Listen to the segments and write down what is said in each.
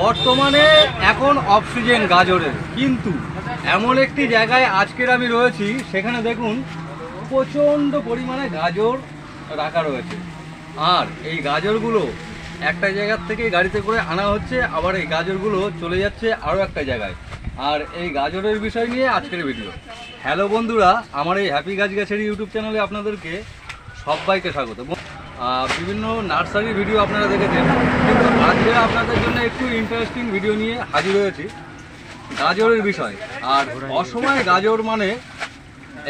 বর্তমানে এখন অক্সিজেন গাজরের, কিন্তু এমন একটি জায়গায় আজকের আমি রয়েছি, সেখানে দেখুন প্রচণ্ড পরিমাণে গাজর রাখা রয়েছে। আর এই গাজরগুলো একটা জায়গার থেকে গাড়িতে করে আনা হচ্ছে, আবার এই গাজরগুলো চলে যাচ্ছে আরও একটা জায়গায়। আর এই গাজরের বিষয় নিয়ে আজকের ভিডিও হ্যালো বন্ধুরা, আমার এই হ্যাপি গাছ গাছের ইউটিউব চ্যানেলে আপনাদেরকে সবাইকে স্বাগত। বিভিন্ন নার্সারি ভিডিও আপনারা দেখেছেন, কিন্তু আজকে আপনাদের জন্য একটু ইন্টারেস্টিং ভিডিও নিয়ে হাজির হয়েছি। গাজরের বিষয়। আর অসময়ে গাজর মানে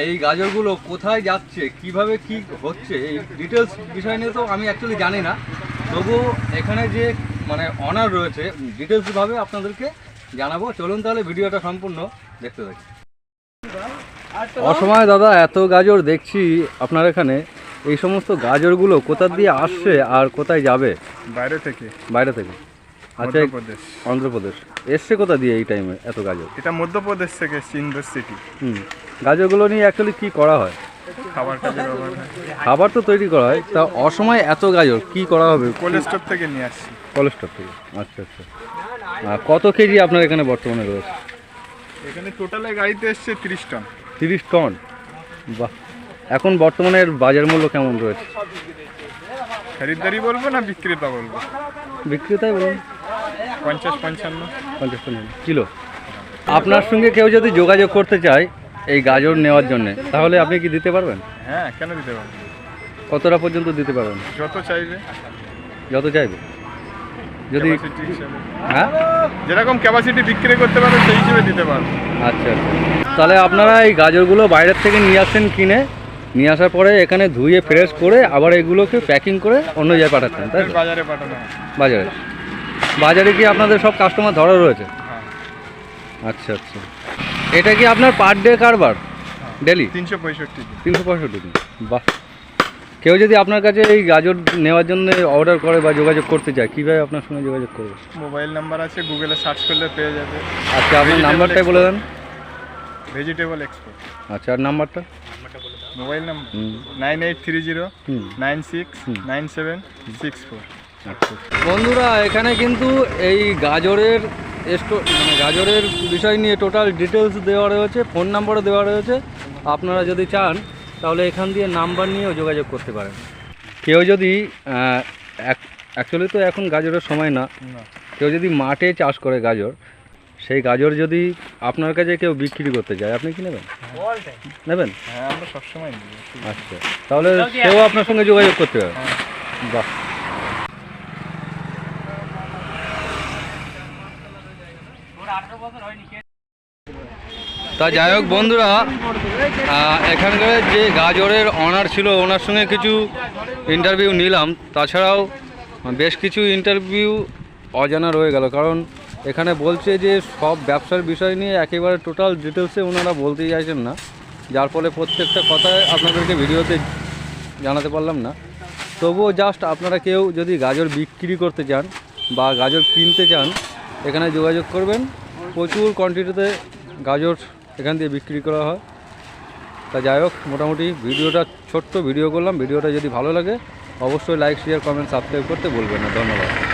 এই গাজরগুলো কোথায় যাচ্ছে, কীভাবে কি হচ্ছে, এই ডিটেলস বিষয় নিয়ে তো আমি অ্যাকচুয়ালি জানি না। তবুও এখানে যে মানে অনার রয়েছে ডিটেলসভাবে আপনাদেরকে জানাব। চলুন তাহলে ভিডিওটা সম্পূর্ণ দেখতে থাকি। অসময় দাদা এত গাজর দেখছি আপনার এখানে। এই সমস্ত গাজরগুলো কোথা দিয়ে আসছে আর কোথায় যাবে? বাইরে থেকে। বাইরে থেকে। আচ্ছা অন্ধ্রপ্রদেশ। এসছে কোথা দিয়ে এই টাইমে এত গাজর? এটা মধ্যপ্রদেশ থেকে এসছে ইন্দোর সিটি। হুম। গাজরগুলো নিয়ে অ্যাকচুয়ালি কী করা হয়? খাবার কাজে ব্যবহার হয়। খাবার তো তৈরি করা হয় তা অসময় এত গাজর কি করা হবে? কোল্ড স্টোর থেকে নিয়ে আসছি। কোলেস্টর থেকে? আচ্ছা আচ্ছা। কত কেজি আপনার এখানে বর্তমানে রয়েছে? এখানে টোটালে গাড়িতে এসছে তিরিশ টন। তিরিশ টন? বাহ। এখন বর্তমানে বাজার মূল্য কেমন রয়েছে? খরিদ্দারি বলব না বিক্রেতা বলব? বিক্রেতাই বলুন। পঞ্চাশ পঞ্চান্ন। পঞ্চাশ টাকা কিলো? আপনার সঙ্গে কেউ যদি যোগাযোগ করতে চায় এই গাজর নেওয়ার জন্য। তাহলে আপনি কি দিতে পারবেন? হ্যাঁ কেন দিতে পারব? কতটা পর্যন্ত দিতে পারবেন? যত চাইবে। যত চাইবে। যদি হ্যাঁ? যেরকম ক্যাপাসিটি বিক্রি করতে পারবে সেই হিসেবে দিতে পারব। আচ্ছা আচ্ছা। তাহলে আপনারা এই গাজরগুলো বাইরের থেকে নিয়ে আসেন কিনে। নিয়ে আসার পরে এখানে ধুয়ে ফ্রেশ করে আবার এগুলোকে প্যাকিং করে অন্য জায়গায় পাঠাচ্ছেন তাই বাজারে পাঠানো বাজারে। বাজারে কি আপনাদের সব কাস্টমার ধরা রয়েছে? হ্যাঁ। আচ্ছা আচ্ছা। এটা কি আপনার পার ডে কারবার? ডেলি তিনশো পঁয়ষট্টি তিনশো পঁয়ষট্টি দিন। বাহ। কেউ যদি আপনার কাছে এই গাজর নেওয়ার জন্য অর্ডার করে বা যোগাযোগ করতে চায় কীভাবে আপনার সঙ্গে যোগাযোগ করবে? মোবাইল নাম্বার আছে গুগলে সার্চ করলে পেয়ে যাবে। আচ্ছা আপনার নাম্বারটাই বলে দেন। ভেজিটেবল এক্সপোর্ট আচ্ছা আর নাম্বারটা? Mobile number. Nine eight three zero nine six nine seven six four. আচ্ছা। বন্ধুরা এখানে কিন্তু এই গাজরের স্টো মানে গাজরের বিষয় নিয়ে টোটাল ডিটেলস দেওয়া রয়েছে ফোন নাম্বারও দেওয়া রয়েছে। আপনারা যদি চান তাহলে এখান দিয়ে নাম্বার নিয়েও যোগাযোগ করতে পারেন। কেউ যদি অ্যাকচুয়ালি তো এখন গাজরের সময় না। কেউ যদি মাঠে চাষ করে গাজর সেই গাজর যদি আপনার কাছে কেউ বিক্রি করতে যায় আপনি কি নেবেন? নেবেন? হ্যাঁ আচ্ছা। তাহলে সেও আপনার সঙ্গে যোগাযোগ করতে হবে বাহ। তা যাই হোক বন্ধুরা এখানকার যে গাজরের অনার ছিল, ওনার সঙ্গে কিছু ইন্টারভিউ নিলাম। তাছাড়াও বেশ কিছু ইন্টারভিউ অজানা রয়ে গেল, কারণ এখানে বলছে যে সব ব্যবসার বিষয় নিয়ে একেবারে টোটাল ডিটেলসে ওনারা বলতে চাইছেন না। যার ফলে প্রত্যেকটা কথায় আপনাদেরকে ভিডিওতে জানাতে পারলাম না। তবুও জাস্ট আপনারা কেউ যদি গাজর বিক্রি করতে চান বা গাজর কিনতে চান, এখানে যোগাযোগ করবেন। প্রচুর কোয়ান্টিটিতে গাজর এখান দিয়ে বিক্রি করা হয়। তা যাই হোক, মোটামুটি ভিডিওটা ছোট্ট ভিডিও করলাম। ভিডিওটা যদি ভালো লাগে, অবশ্যই লাইক শেয়ার কমেন্ট সাবস্ক্রাইব করতে বলবেন না। ধন্যবাদ।